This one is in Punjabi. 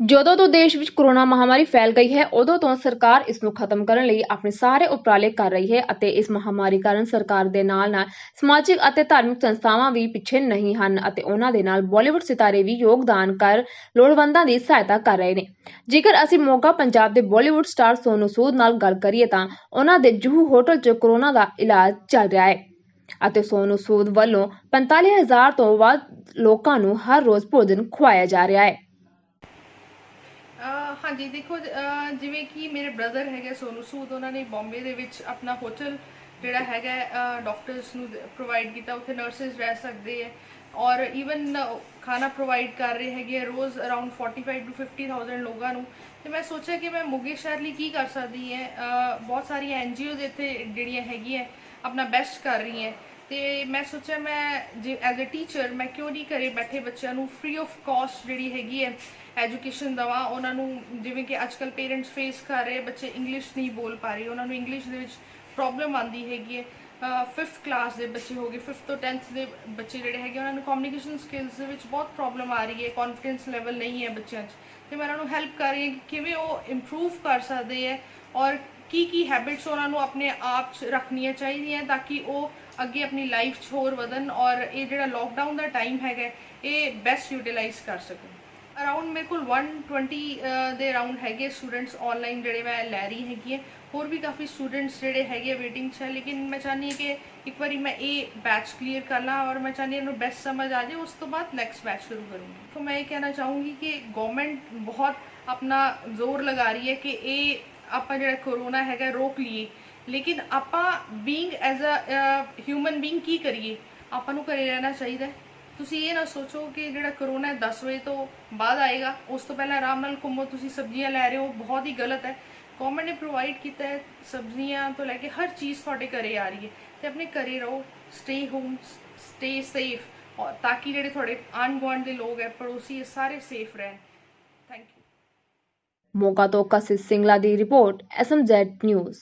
ਜਦੋਂ ਤੋਂ ਦੇਸ਼ ਵਿੱਚ ਕੋਰੋਨਾ ਮਹਾਮਾਰੀ ਫੈਲ ਗਈ ਹੈ, ਉਦੋਂ ਤੋਂ ਸਰਕਾਰ ਇਸ ਨੂੰ ਖਤਮ ਕਰਨ ਲਈ ਆਪਣੇ ਸਾਰੇ ਉਪਰਾਲੇ ਕਰ ਰਹੀ ਹੈ ਅਤੇ ਇਸ ਮਹਾਮਾਰੀ ਕਾਰਨ ਸਰਕਾਰ ਦੇ ਨਾਲ-ਨਾਲ ਸਮਾਜਿਕ ਅਤੇ ਧਾਰਮਿਕ ਸੰਸਥਾਵਾਂ ਵੀ ਪਿੱਛੇ ਨਹੀਂ ਹਨ ਅਤੇ ਉਹਨਾਂ ਦੇ ਨਾਲ ਬਾਲੀਵੁੱਡ ਸਿਤਾਰੇ ਵੀ ਯੋਗਦਾਨ ਕਰ ਲੋੜਵੰਦਾਂ ਦੀ ਸਹਾਇਤਾ ਕਰ ਰਹੇ ਨੇ। ਜੇਕਰ ਅਸੀਂ ਮੋਗਾ, ਪੰਜਾਬ ਦੇ ਬਾਲੀਵੁੱਡ ਸਟਾਰ ਸੋਨੂ ਸੂਦ ਨਾਲ ਗੱਲ ਕਰੀਏ ਤਾਂ ਉਹਨਾਂ ਦੇ ਜੂਹੂ ਹੋਟਲ 'ਚ ਕੋਰੋਨਾ ਦਾ ਇਲਾਜ ਚੱਲ ਰਿਹਾ ਹੈ ਅਤੇ ਸੋਨੂ ਸੂਦ ਵੱਲੋਂ 45000 ਤੋਂ ਵੱਧ ਲੋਕਾਂ ਨੂੰ ਹਰ ਰੋਜ਼ ਭੋਜਨ ਖਵਾਇਆ ਜਾ ਰਿਹਾ ਹੈ। ਹਾਂਜੀ, ਦੇਖੋ ਜਿਵੇਂ ਕਿ ਮੇਰੇ ਬ੍ਰਦਰ ਹੈਗੇ ਸੋਨੂ ਸੂਦ ਉਹਨਾਂ ਨੇ ਬੰਬੇ ਦੇ ਵਿੱਚ ਆਪਣਾ ਹੋਟਲ ਜਿਹੜਾ ਹੈਗਾ ਡਾਕਟਰਸ ਨੂੰ ਪ੍ਰੋਵਾਈਡ ਕੀਤਾ। ਉੱਥੇ ਨਰਸਿਸ ਰਹਿ ਸਕਦੇ ਹੈ ਔਰ ਇਵਨ ਖਾਣਾ ਪ੍ਰੋਵਾਈਡ ਕਰ ਰਹੇ ਹੈਗੇ ਆ ਰੋਜ਼ ਅਰਾਊਂਡ 45 ਟੂ 50000 ਲੋਕਾਂ ਨੂੰ। ਤੇ ਮੈਂ ਸੋਚਿਆ ਕਿ ਮੈਂ ਮੁਗੇ ਸ਼ਹਿਰ ਲਈ ਕੀ ਕਰ ਸਕਦੀ ਹੈ? ਬਹੁਤ ਸਾਰੀਆਂ ਐਨਜੀਓਜ਼ ਇੱਥੇ ਜਿਹੜੀਆਂ ਹੈਗੀਆਂ, ਆਪਣਾ ਬੈਸਟ ਕਰ ਰਹੀਆਂ। ਤੇ ਮੈਂ ਸੋਚਿਆ ਮੈਂ ਜੇ ਐਜ਼ ਅ ਟੀਚਰ ਮੈਂ ਕਿਉਂ ਨਹੀਂ ਘਰੇ ਬੈਠੇ ਬੱਚਿਆਂ ਨੂੰ ਫ੍ਰੀ ਆਫ ਕਾਸਟ ਜਿਹੜੀ ਹੈਗੀ ਹੈ ਐਜੂਕੇਸ਼ਨ ਦਵਾਂ, ਉਹਨਾਂ ਨੂੰ ਜਿਵੇਂ ਕਿ ਅੱਜਕੱਲ ਪੇਰੈਂਟਸ ਫੇਸ ਕਰ ਰਹੇ, ਬੱਚੇ ਇੰਗਲਿਸ਼ ਨਹੀਂ ਬੋਲ ਪਾ ਰਹੇ, ਉਹਨਾਂ ਨੂੰ ਇੰਗਲਿਸ਼ ਦੇ ਵਿੱਚ ਪ੍ਰੋਬਲਮ ਆਂਦੀ ਹੈਗੀ ਹੈ। 5th ਕਲਾਸ ਦੇ ਬੱਚੇ ਹੋ ਗਏ 5th ਤੋਂ 10th ਦੇ ਬੱਚੇ ਜਿਹੜੇ ਹੈਗੇ, ਉਹਨਾਂ ਨੂੰ ਕਮਿਊਨੀਕੇਸ਼ਨ ਸਕਿੱਲਸ ਦੇ ਵਿੱਚ ਬਹੁਤ ਪ੍ਰੋਬਲਮ ਆ ਰਹੀ ਹੈ ਕੌਨਫੀਡੈਂਸ ਲੈਵਲ ਨਹੀਂ ਹੈ ਬੱਚਿਆਂ 'ਚ। ਤੇ ਮੈਂ ਉਹਨਾਂ ਨੂੰ ਹੈਲਪ ਕਰ ਰਹੀ ਹਾਂ ਕਿ ਕਿਵੇਂ ਉਹ ਇੰਪਰੂਵ ਕਰ ਸਕਦੇ ਹੈ ਔਰ ਕੀ ਕੀ ਹੈਬਿਟਸ ਉਹਨਾਂ ਨੂੰ ਆਪਣੇ ਆਪ 'ਚ ਰੱਖਣੀਆਂ ਚਾਹੀਦੀਆਂ ਤਾਂ ਕਿ ਉਹ ਅੱਗੇ ਆਪਣੀ ਲਾਈਫ 'ਚ ਹੋਰ ਵਧਣ ਔਰ ਇਹ ਜਿਹੜਾ ਲੋਕਡਾਊਨ ਦਾ ਟਾਈਮ ਹੈਗਾ ਇਹ ਬੈਸਟ ਯੂਟਿਲਾਈਜ਼ ਕਰ ਸਕਣ ਅਰਾਊਂਡ ਮੇਰੇ ਕੋਲ 120 ਅਹ, ਦੇ ਅਰਾਊਂਡ ਹੈਗੇ ਸਟੂਡੈਂਟਸ ਆਨਲਾਈਨ ਜਿਹੜੇ ਮੈਂ ਲੈ ਰਹੀ ਹੈਗੀ ਹੈ ਹੋਰ ਵੀ ਕਾਫੀ ਸਟੂਡੈਂਟਸ ਜਿਹੜੇ ਹੈਗੇ ਵੇਟਿੰਗ 'ਚ ਹੈ ਲੇਕਿਨ ਮੈਂ ਚਾਹੁੰਦੀ ਹਾਂ ਕਿ ਇੱਕ ਵਾਰੀ ਮੈਂ ਇਹ ਬੈਚ ਕਲੀਅਰ ਕਰ ਲਾਂ ਔਰ ਮੈਂ ਚਾਹੁੰਦੀ ਹਾਂ ਇਹਨੂੰ ਬੈਸਟ ਸਮਝ ਆ ਜਾਏ ਉਸ ਤੋਂ ਬਾਅਦ ਨੈਕਸਟ ਬੈਚ ਸ਼ੁਰੂ ਕਰੂੰਗੀ ਤਾਂ ਮੈਂ ਇਹ ਕਹਿਣਾ ਚਾਹੂੰਗੀ ਕਿ ਗਵਰਨਮੈਂਟ ਬਹੁਤ ਆਪਣਾ ਜ਼ੋਰ ਲਗਾ ਰਹੀ ਹੈ ਕਿ ਇਹ ਆਪਾਂ ਜਿਹੜਾ ਕਰੋਨਾ ਹੈਗਾ ਰੋਕ ਲਈਏ। ਲੇਕਿਨ ਆਪਾਂ being as a human being ਕੀ ਕਰੀਏ? ਆਪਾਂ ਨੂੰ ਘਰੇ ਰਹਿਣਾ ਚਾਹੀਦਾ ਤੁਸੀਂ ਇਹ ਨਾ ਸੋਚੋ ਕਿ ਜਿਹੜਾ ਕਰੋਨਾ ਹੈ 10 ਵਜੇ ਤੋਂ ਬਾਅਦ ਆਏਗਾ, ਉਸ ਤੋਂ ਪਹਿਲਾਂ ਆਰਾਮ ਨਾਲ ਘੁੰਮੋ, ਤੁਸੀਂ ਸਬਜ਼ੀਆਂ ਲੈ ਰਹੇ ਹੋ, ਬਹੁਤ ਹੀ ਗਲਤ ਹੈ। ਗਵਰਨਮੈਂਟ ਨੇ ਪ੍ਰੋਵਾਈਡ ਕੀਤਾ ਹੈ ਸਬਜ਼ੀਆਂ ਤੋਂ ਲੈ ਕੇ ਹਰ ਚੀਜ਼ ਤੁਹਾਡੇ ਘਰੇ ਆ ਰਹੀ ਹੈ। ਤੇ ਆਪਣੇ ਘਰੇ ਰਹੋ ਸਟੇ ਹੋਮ ਸਟੇ ਸੇਫ ਔਰ ਤਾਂ ਕਿ ਜਿਹੜੇ ਤੁਹਾਡੇ ਆਂਢ ਗੁਆਂਢ ਦੇ ਲੋਕ ਹੈ, ਪੜੋਸੀ ਸਾਰੇ ਸੇਫ ਰਹਿਣ। ਥੈਂਕ ਯੂ ਮੋਗਾ ਤੋਂ ਕਸਿਸ ਸਿੰਗਲਾ ਦੀ ਰਿਪੋਰਟ ਐਸਐਮਜ਼ੈਡ ਨਿਊਜ਼